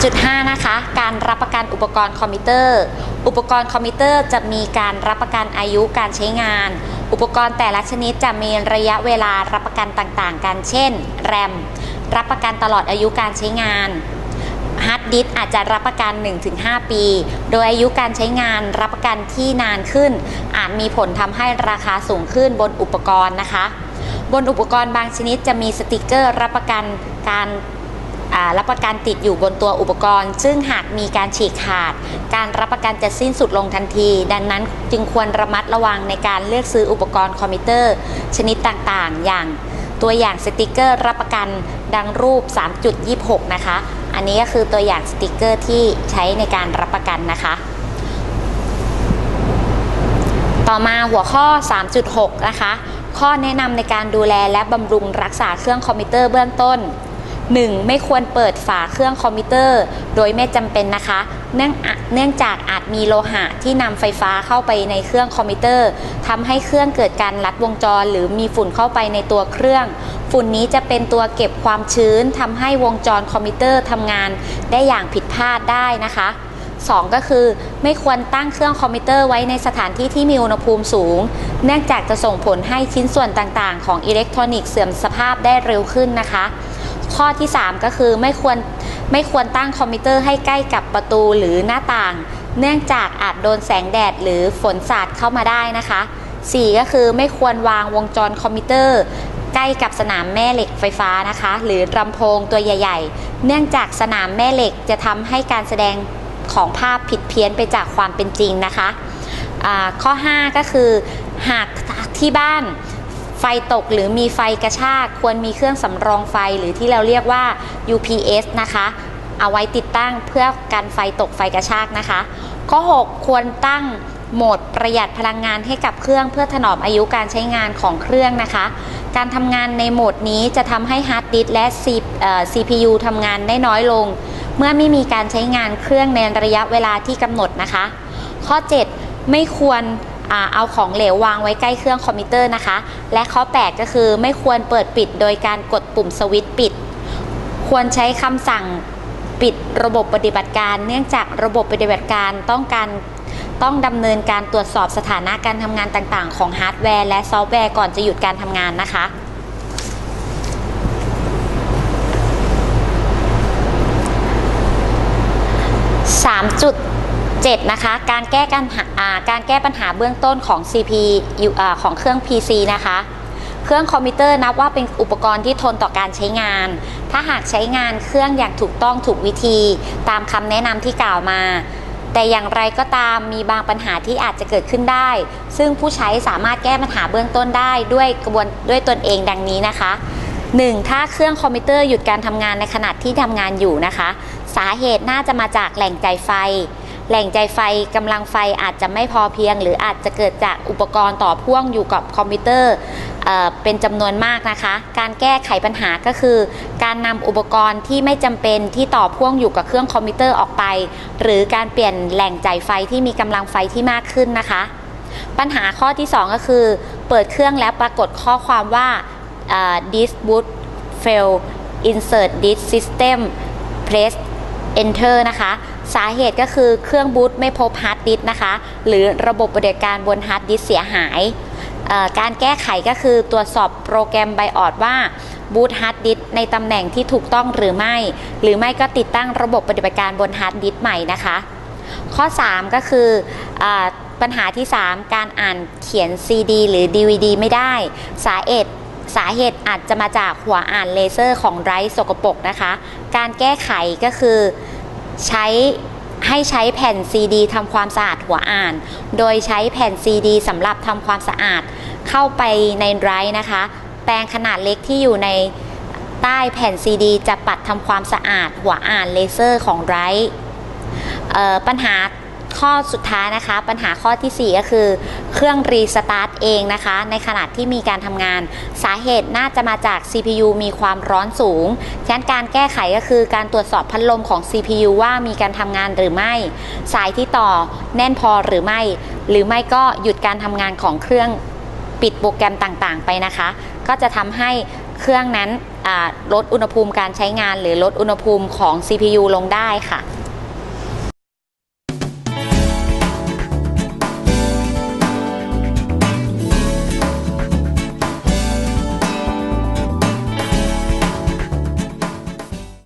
3.5 นะคะ การรับประกันอุปกรณ์คอมพิวเตอร์ อุปกรณ์คอมพิวเตอร์จะมีการรับประกันอายุการใช้งาน อุปกรณ์แต่ละชนิดจะมีระยะเวลารับประกันต่างๆ กัน เช่น แรม รับประกันตลอดอายุการใช้งานฮาร์ดดิสก์อาจจะรับประกัน 1-5 ปี โดยอายุการใช้งานรับประกันที่นานขึ้น อาจมีผลทำให้ราคาสูงขึ้นบนอุปกรณ์นะคะ บนอุปกรณ์บางชนิดจะมีสติกเกอร์รับประกันการ รับประกันติดอยู่บนตัวอุปกรณ์ ซึ่งหากมีการฉีกขาด การรับประกันจะสิ้นสุดลงทันที ดังนั้นจึงควรระมัดระวังในการเลือกซื้ออุปกรณ์คอมพิวเตอร์ ชนิดต่างๆ อย่างตัวอย่างสติกเกอร์รับประกันดังรูป 3.26 นะคะ อันนี้ก็คือตัวอย่างสติกเกอร์ที่ใช้ในการรับประกันนะคะ ต่อมาหัวข้อ 3.6 นะคะ ข้อแนะนำในการดูแลและบำรุงรักษาเครื่องคอมพิวเตอร์เบื้องต้น 1. ไม่ควรเปิดฝาเครื่องคอมพิวเตอร์ โดยไม่จำเป็นนะคะ เนื่องเนื่องจากอาจมีโลหะที่นำไฟฟ้าเข้าไปในเครื่องคอมพิวเตอร์ทำให้เครื่องเกิดการลัดวงจร หรือมีฝุ่นเข้าไปในตัวเครื่อง ฝุ่นนี้จะเป็นตัวเก็บความชื้นทำให้วงจรคอมพิวเตอร์ทำงานได้อย่างผิดพลาดได้นะคะ 2 ก็คือไม่ควรตั้งเครื่องคอมพิวเตอร์ไว้ในสถานที่ที่มีอุณหภูมิสูง เนื่องจากจะส่งผลให้ชิ้นส่วนต่างๆ ของอิเล็กทรอนิกส์เสื่อมสภาพได้เร็วขึ้นนะคะ ข้อที่ 3 ก็คือไม่ควรไม่ควรตั้งคอมพิวเตอร์ให้ใกล้กับประตูหรือหน้าต่าง เนื่องจากอาจโดนแสงแดดหรือฝนสาดเข้ามาได้นะคะ 4 ก็คือไม่ควรวางวงจรคอมพิวเตอร์ ใกล้กับสนามแม่เหล็กไฟฟ้านะคะ หรือลำโพงตัวใหญ่ ๆ เนื่องจากสนามแม่เหล็กจะทำให้การแสดงของภาพผิดเพี้ยนไปจากความเป็นจริงนะคะข้อ 5 ก็คือหากที่บ้าน ไฟตกหรือมีไฟกระชากควรมีเครื่องสำรองไฟหรือที่เราเรียกว่า UPS นะคะ เอาไว้ติดตั้งเพื่อกันไฟตกไฟกระชากนะคะ ข้อ 6 ควรตั้งโหมดประหยัดพลังงานให้กับเครื่องเพื่อถนอมอายุการใช้งานของเครื่องนะคะ การทำงานในโหมดนี้จะทำให้ฮาร์ดดิสและ C เอ่อ CPU ทำงานได้น้อยลง เมื่อไม่มีการใช้งานเครื่องในระยะเวลาที่กำหนดนะคะ ข้อ 7 ไม่ควร เอาของเหลววางไว้ใกล้เครื่องคอมพิวเตอร์นะคะ และข้อ 8 ก็คือไม่ควรเปิดปิดโดยการกดปุ่มสวิตช์ปิด ควรใช้คำสั่งปิดระบบปฏิบัติการ เนื่องจากระบบปฏิบัติการต้องการต้องดำเนินการตรวจสอบสถานะการทำงานต่างๆ ของฮาร์ดแวร์และซอฟต์แวร์ก่อนจะหยุดการทำงานนะคะ3จุด 7นะคะการแก้การการแก้ปัญหาเบื้องต้นของ CP อยู่อ่าของเครื่อง PC นะคะ เครื่องคอมพิวเตอร์นับว่าเป็นอุปกรณ์ที่ทนต่อการใช้งาน ถ้าหากใช้งานเครื่องอย่างถูกต้องถูกวิธี ตามคำแนะนำที่กล่าวมา แต่อย่างไรก็ตามมีบางปัญหาที่อาจจะเกิดขึ้นได้ ซึ่งผู้ใช้สามารถแก้ปัญหาเบื้องต้นได้ด้วยกระบวนด้วยตนเองดังนี้นะคะ 1. ถ้าเครื่องคอมพิวเตอร์หยุดการทำงานในขณะที่ทำงานอยู่นะคะ สาเหตุน่าจะมาจากแหล่งจ่ายไฟ แหล่งใจไฟกำลังไฟอาจจะไม่พอเพียง หรืออาจจะเกิดจากอุปกรณ์ต่อพ่วงอยู่กับคอมพิวเตอร์เอเป็นจำนวนมากนะคะ การแก้ไขปัญหาก็คือ การนำอุปกรณ์ที่ไม่จำเป็นที่ต่อพ่วงอยู่กับเครื่องคอมพิวเตอร์ออกไป หรือการเปลี่ยนแหล่งจ่ายไฟที่มีกำลังไฟที่มากขึ้นนะคะ ปัญหาข้อที่ 2 ก็คือ เปิดเครื่องแล้วปรากฏข้อความว่า disk boot fail insert disk system press enter นะคะ สาเหตุก็คือเครื่องบูตไม่พบฮาร์ดดิสก์นะคะ หรือระบบปฏิบัติการบนฮาร์ดดิสเสียหาย การแก้ไขก็คือตรวจสอบโปรแกรมไบออดว่าบูตฮาร์ดดิสในตำแหน่งที่ถูกต้องหรือไม่ หรือไม่ก็ติดตั้งระบบปฏิบัติการบนฮาร์ดดิสใหม่นะคะ ข้อ 3 ก็คืออปัญหาที่ 3 การอ่านเขียน CD หรือ DVD ไม่ได้ สาเหตุสาเหตุอาจจะมาจากหัวอ่านเลเซอร์ของไรส์สกปรกนะคะ การแก้ไขก็คือ ใช้ให้ใช้แผ่นซีดีทำความสะอาดหัวอ่าน โดยใช้แผ่นซีดีสำหรับทำความสะอาดเข้าไปในไรฟ์นะคะ แปรงขนาดเล็กที่อยู่ในใต้แผ่นซีดีจะปัดทำความสะอาดหัวอ่านเลเซอร์ของไรส์ปัญหา ข้อสุดท้ายนะคะ ปัญหาข้อทีสี่ 4 ก็คือ เครื่องรีสตาร์ทเองนะคะ ในขณะที่มีการทำงาน สาเหตุน่าจะมาจาก CPU มีความร้อนสูง ฉะนั้นการแก้ไขก็คือการตรวจสอบพัดลมของ CPU ว่ามีการทำงานหรือไม่ สายที่ต่อแน่นพอหรือไม่ หรือไม่ก็หยุดการทำงานของเครื่องปิดโปรแกรมต่างๆ ไปนะคะ ก็จะทำให้เครื่องนั้นลดอุณหภูมิการใช้งาน หรือลดอุณหภูมิของ CPU ลงได้ค่ะ